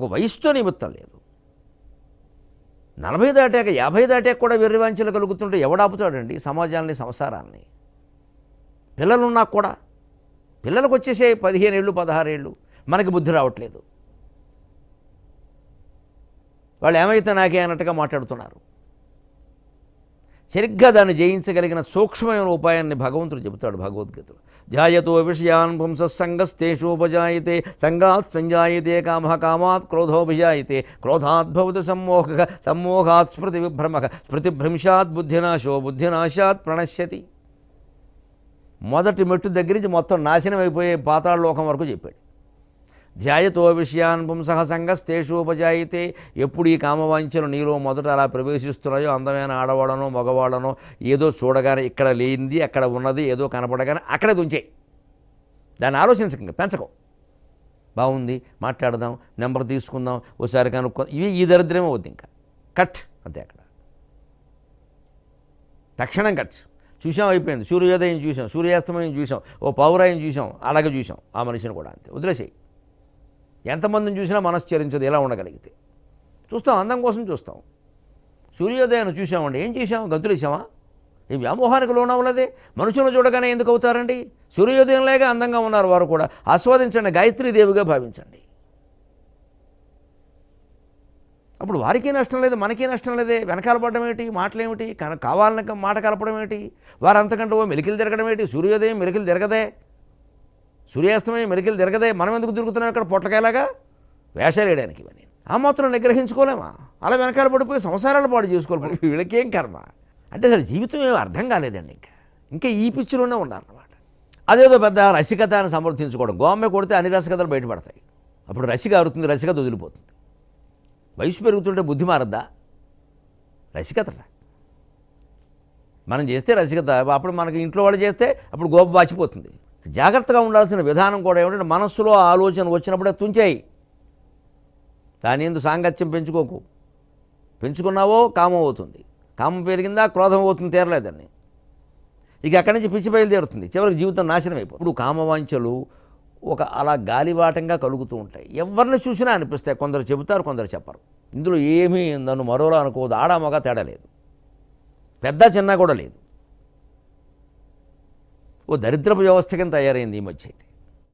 ఒక వయసుతో నిమిత్తం లేదు. నలభై దాటాక యాభై దాటాక కూడా వెర్రివాంచలు కలుగుతుంటే ఎవడాపుతాడండి సమాజాన్ని సంసారాన్ని? పిల్లలున్నా కూడా పిల్లలకు వచ్చేసే పదిహేను ఏళ్ళు పదహారేళ్ళు మనకి బుద్ధి రావట్లేదు. వాళ్ళు ఏమైతే నాకే అన్నట్టుగా మాట్లాడుతున్నారు? సరిగ్గా దాన్ని జయించగలిగిన సూక్ష్మమైన ఉపాయాన్ని భగవంతుడు చెబుతాడు భగవద్గీతలో. జాయతో విషయాన్ పుంసంగస్తేషోపజాయితే సంగాత్ సంజాయితే కామ కామాత్ క్రోధోభిజాయితే క్రోధాత్ భవతి సమ్మోహ సమ్మోహాత్ స్మృతి విభ్రమ స్మృతిభ్రంశాత్ బుద్ధినాశో బుద్ధినాశాత్ ప్రణశ్యతి. మొదటి మెట్టు దగ్గర నుంచి మొత్తం నాశనం అయిపోయే పాతాళలోకం వరకు చెప్పాడు. ధ్యాయతో విషయాన్ పుంసహ సంగస్తేషోపజాయితే ఎప్పుడు ఈ కామవాంఛలు నీలో మొదట అలా ప్రవేశిస్తున్నాయో అందమైన ఆడవాళ్ళనో మగవాళ్ళనో ఏదో చూడగానే ఇక్కడ లేనిది అక్కడ ఉన్నది ఏదో కనపడగానే అక్కడే దుంచే. దాన్ని ఆలోచించకండి పెంచకం. బాగుంది మాట్లాడదాం నెంబర్ తీసుకుందాం ఓసారి కనుక్కో ఇవి ఈ దరిద్రమే వద్దు ఇంకా. కట్ అంతే అక్కడ. తక్షణం కట్. చూసాం అయిపోయింది. సూర్యోదయం చూసాం సూర్యాస్తమయం చూసాం ఓ పౌరాయం చూసాం అలాగే చూసాం ఆ మనిషిని కూడా అంతే. వదిలేసేయి. ఎంతమందిని చూసినా మనశ్చరించదు ఎలా ఉండగలిగితే. చూస్తాం అందం కోసం చూస్తాం. సూర్యోదయాన్ని చూసామండి ఏం చేసాం గంతులేసామా ఈ వ్యామోహానికి లోనవ్వలేదే. మనుషులను చూడగానే ఎందుకు అవుతారండి? సూర్యోదయం అందంగా ఉన్నారు వారు కూడా. ఆస్వాదించండి గాయత్రీదేవిగా భావించండి. అప్పుడు వారికీ నష్టం లేదు మనకే నష్టం లేదే. వెనకాల పడడం ఏంటి మాటలు కన కావాలని మాట కలపడం ఏంటి వారంతకంటే ఓ మెలికలు తిరగడం ఏంటి సూర్యోదయం మెలికలు తిరగదే. సూర్యాస్తమయం మెలికలు తిరగదే మనం ఎందుకు తిరుగుతున్నాం ఇక్కడ పొట్లకాయలాగా? వేషాలేయడానికి ఇవన్నీ. ఆ మాత్రం నిగ్రహించుకోలేమా? అలా వెనకాల పడిపోయి సంసారాలు పాడు చేసుకోవాలి. వీళ్ళకేం కర్మ? అంటే అసలు జీవితం ఏమి అర్థం కాలేదండి ఇంకా. ఇంకా ఈ పిచ్చిలోనే ఉన్నారన్నమాట అదేదో పెద్ద రసికత అని సమర్థించుకోవడం. గోమ్మె కొడితే అన్ని రసికతలు బయటపడతాయి. అప్పుడు రసిక అరుతుంది రసికత వదిలిపోతుంది వయసు పెరుగుతుంటే బుద్ధి మారద్దా? రసికతరా మనం చేస్తే రసికత అప్పుడు మనకి ఇంట్లో వాళ్ళు చేస్తే అప్పుడు గోప బాచిపోతుంది జాగ్రత్తగా ఉండాల్సిన విధానం కూడా ఏమిటంటే మనస్సులో ఆలోచన వచ్చినప్పుడే తుంచాయి. దాని ఎందు సాంగత్యం పెంచుకోకు. పెంచుకున్నావో కామం అవుతుంది. కామం పెరిగిందా క్రోధం అవుతుంది తీరలేదని ఇక అక్కడి నుంచి పిచ్చి బయలుదేరుతుంది. చివరికి జీవితం నాశనం అయిపోతుంది. ఇప్పుడు కామవాంఛలు ఒక అలా గాలివాటంగా కలుగుతూ ఉంటాయి. ఎవరిని చూసినా అనిపిస్తాయి. కొందరు చెబుతారు కొందరు చెప్పరు. ఇందులో ఏమీ నన్ను మరోలా అనుకోదు. ఆడామగా తేడా లేదు. పెద్ద చిన్న కూడా లేదు. ఓ దరిద్రపు వ్యవస్థ కింద తయారైంది ఈ మధ్య అయితే.